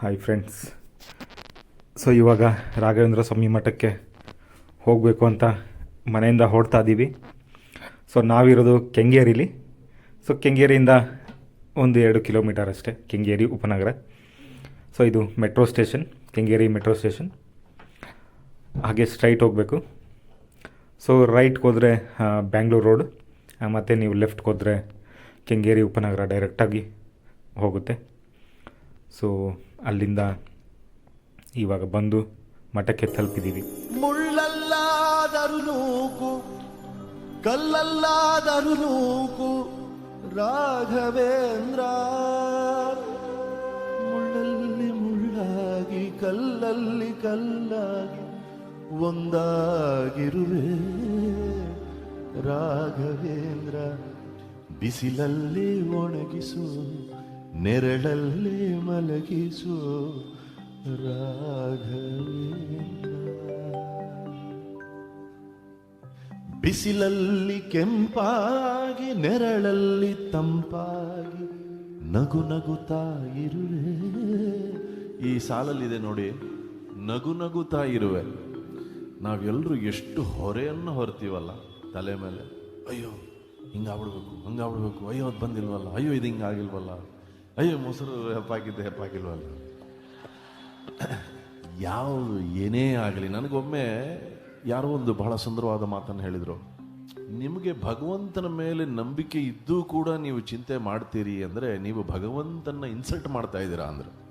Hi friends so ಇವಾಗ ರಾಘವೇಂದ್ರ ಸ್ವಾಮಿ ಮಠಕ್ಕೆ ಹೋಗಬೇಕು ಅಂತ ಮನೆಯಿಂದ ಹೊರಡ್ತಾ ಇದ್ದೀವಿ ಸೊ ನಾವಿರೋದು ಕೆಂಗೇರಿಲಿ. ಸೊ ಕೆಂಗೇರಿಯಿಂದ ಒಂದು ಎರಡು ಕಿಲೋಮೀಟರ್ ಅಷ್ಟೇ, ಕೆಂಗೇರಿ ಉಪನಗರ. ಸೊ ಇದು metro station, Kengeri metro station. ಹಾಗೆ ಸ್ಟ್ರೈಟ್ ಹೋಗಬೇಕು. ಸೊ ರೈಟ್ಗೆ ಹೋದರೆ ಬ್ಯಾಂಗ್ಳೂರು ರೋಡ್ ಮತ್ತು ನೀವು ಲೆಫ್ಟ್ಗೆ ಹೋದರೆ ಕೆಂಗೇರಿ ಉಪನಗರ ಡೈರೆಕ್ಟಾಗಿ ಹೋಗುತ್ತೆ. ಸೊ ಅಲ್ಲಿಂದ ಇವಾಗ ಬಂದು ಮಠಕ್ಕೆ ತಲುಪಿದ್ದೀವಿ. ಮುಳ್ಳಲ್ಲಾದರೂ ನೂಕು, ಕಲ್ಲಲ್ಲಾದರೂ ನೂಕು, ರಾಘವೇಂದ್ರ. ಮುಳ್ಳಲ್ಲಿ ಮುಳ್ಳಾಗಿ, ಕಲ್ಲಲ್ಲಿ ಕಲ್ಲಾಗಿ, ಒಂದಾಗಿರುವೆ ರಾಘವೇಂದ್ರ. ಬಿಸಿಲಲ್ಲಿ ಒಣಗಿಸು ನೆರಳಲ್ಲಿ ಮಲಗಿಸು ರಾಘವೇಂದ್ರ. ಬಿಸಿಲಲ್ಲಿ ಕೆಂಪಾಗಿ, ನೆರಳಲ್ಲಿ ತಂಪಾಗಿ ನಗು ನಗುತ್ತಾ ಇರುವೆ. ಈ ಸಾಲಲ್ಲಿದೆ ನೋಡಿ, ನಗು ನಗುತ್ತಾ ಇರುವೆ. ನಾವೆಲ್ಲರೂ ಎಷ್ಟು ಹೊರೆಯನ್ನು ಹೊರ್ತೀವಲ್ಲ ತಲೆ ಮೇಲೆ. ಅಯ್ಯೋ, ಹಿಂಗಾಗ್ಬಿಡ್ಬೇಕು, ಹಂಗಾಗ್ಬಿಡ್ಬೇಕು. ಅಯ್ಯೋ, ಅದು ಬಂದಿಲ್ವಲ್ಲ. ಅಯ್ಯೋ, ಇದು ಹಿಂಗಾಗಿಲ್ವಲ್ಲ. ಅಯ್ಯೋ, ಮೊಸರು ಹೆಪ್ಪಾಕಿದ್ದೆ ಹೆಪ್ಪಾಕಿಲ್ವಲ್ಲ ಯಾವುದು ಏನೇ ಆಗಲಿ, ನನಗೊಮ್ಮೆ ಯಾರೋ ಒಂದು ಬಹಳ ಸುಂದರವಾದ ಮಾತನ್ನು ಹೇಳಿದರು. ನಿಮಗೆ ಭಗವಂತನ ಮೇಲೆ ನಂಬಿಕೆ ಇದ್ದೂ ಕೂಡ ನೀವು ಚಿಂತೆ ಮಾಡ್ತೀರಿ ಅಂದರೆ ನೀವು ಭಗವಂತನ ಇನ್ಸಲ್ಟ್ ಮಾಡ್ತಾ ಇದ್ದೀರಾ ಅಂದರು.